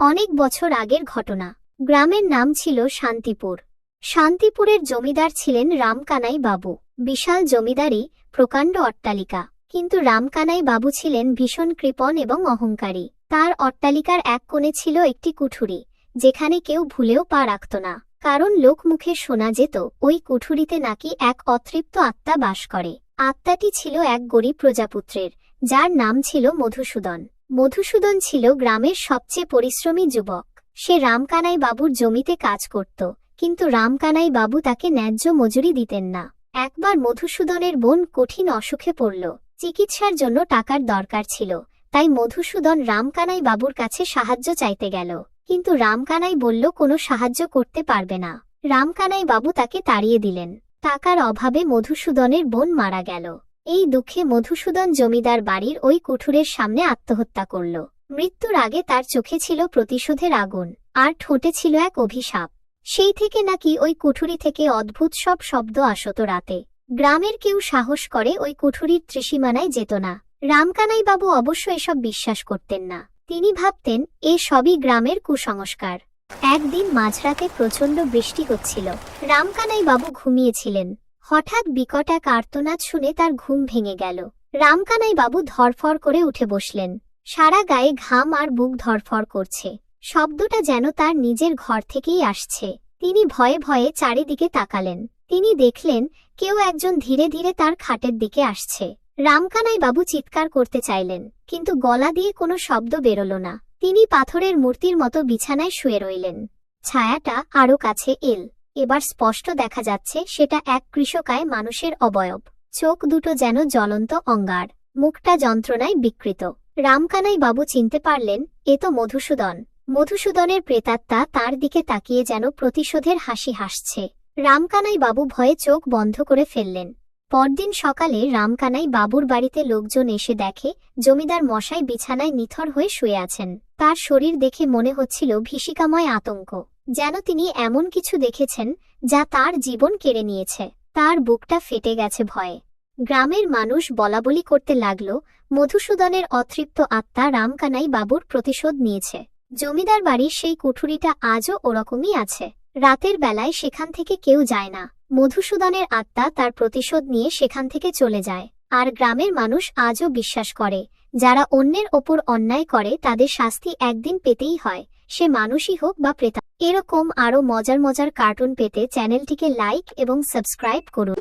অনেক বছর আগের ঘটনা। গ্রামের নাম ছিল শান্তিপুর। শান্তিপুরের জমিদার ছিলেন রামকানাই বাবু। বিশাল জমিদারি, প্রকাণ্ড অট্টালিকা। কিন্তু রামকানাই বাবু ছিলেন ভীষণ কৃপণ এবং অহংকারী। তার অট্টালিকার এক কোণে ছিল একটি কুঠুরি, যেখানে কেউ ভুলেও পা রাখত না। কারণ লোকমুখে শোনা যেত, ওই কুঠুরিতে নাকি এক অতৃপ্ত আত্মা বাস করে। আত্মাটি ছিল এক গরিব প্রজাপুত্রের, যার নাম ছিল মধুসূদন। মধুসূদন ছিল গ্রামের সবচেয়ে পরিশ্রমী যুবক। সে রামকানাই বাবুর জমিতে কাজ করত, কিন্তু রামকানাই বাবু তাকে ন্যায্য মজুরি দিতেন না। একবার মধুসূদনের বোন কঠিন অসুখে পড়ল, চিকিৎসার জন্য টাকার দরকার ছিল, তাই মধুসূদন রামকানাই বাবুর কাছে সাহায্য চাইতে গেল, কিন্তু রামকানাই বলল কোনো সাহায্য করতে পারবে না। রামকানাই বাবু তাকে তাড়িয়ে দিলেন। টাকার অভাবে মধুসূদনের বোন মারা গেল। এই দুঃখে মধুসূদন জমিদার বাড়ির ওই কুঠুরের সামনে আত্মহত্যা করল। মৃত্যুর আগে তার চোখে ছিল প্রতিশোধের আগুন, আর ঠোঁটে ছিল এক অভিশাপ। সেই থেকে নাকি ওই কুঠুরি থেকে অদ্ভুত সব শব্দ আসত রাতে। গ্রামের কেউ সাহস করে ওই কুঠুরির ত্রিসীমানায় যেত না। রামকানাই বাবু অবশ্য এসব বিশ্বাস করতেন না। তিনি ভাবতেন, এ সবই গ্রামের কুসংস্কার। একদিন মাঝরাতে প্রচণ্ড বৃষ্টি হচ্ছিল। রামকানাই বাবু ঘুমিয়েছিলেন। হঠাৎ বিকট এক আর্তনাদ শুনে তার ঘুম ভেঙে গেল। রামকানাই বাবু ধরফর করে উঠে বসলেন। সারা গায়ে ঘাম আর বুক ধরফর করছে। শব্দটা যেন তার নিজের ঘর থেকেই আসছে। তিনি ভয়ে ভয়ে চারিদিকে তাকালেন। তিনি দেখলেন, কেউ একজন ধীরে ধীরে তার খাটের দিকে আসছে। রামকানাই বাবু চিৎকার করতে চাইলেন, কিন্তু গলা দিয়ে কোনো শব্দ বেরোল না। তিনি পাথরের মূর্তির মতো বিছানায় শুয়ে রইলেন। ছায়াটা আরও কাছে এল। এবার স্পষ্ট দেখা যাচ্ছে সেটা এক কৃষকায় মানুষের অবয়ব। চোখ দুটো যেন জ্বলন্ত অঙ্গার। মুখটা যন্ত্রণায় বিকৃত। রামকানাই বাবু চিনতে পারলেন, এ তো মধুসূদন। মধুসূদনের প্রেতাত্মা তার দিকে তাকিয়ে যেন প্রতিশোধের হাসি হাসছে। রামকানাই বাবু ভয়ে চোখ বন্ধ করে ফেললেন। পরদিন সকালে রামকানাই বাবুর বাড়িতে লোকজন এসে দেখে, জমিদার মশাই বিছানায় নিথর হয়ে শুয়ে আছেন। তার শরীর দেখে মনে হচ্ছিল ভীষিকাময় আতঙ্ক। যেন তিনি এমন কিছু দেখেছেন, যা তার জীবন কেড়ে নিয়েছে। তার বুকটা ফেটে গেছে ভয়ে। গ্রামের মানুষ বলাবলি করতে লাগল, মধুসূদনের অতৃপ্ত আত্মা রামকানাই বাবুর প্রতিশোধ নিয়েছে। জমিদার বাড়ির সেই কুঠুরিটা আজও ওরকমই আছে। রাতের বেলায় সেখান থেকে কেউ যায় না। মধুসূদনের আত্মা তার প্রতিশোধ নিয়ে সেখান থেকে চলে যায়। আর গ্রামের মানুষ আজও বিশ্বাস করে, যারা অন্যের ওপর অন্যায় করে তাদের শাস্তি একদিন পেতেই হয়, সে মানুষই হোক বা প্রেতা। এরকম আরও মজার মজার কার্টুন পেতে চ্যানেলটিকে লাইক এবং সাবস্ক্রাইব করুন।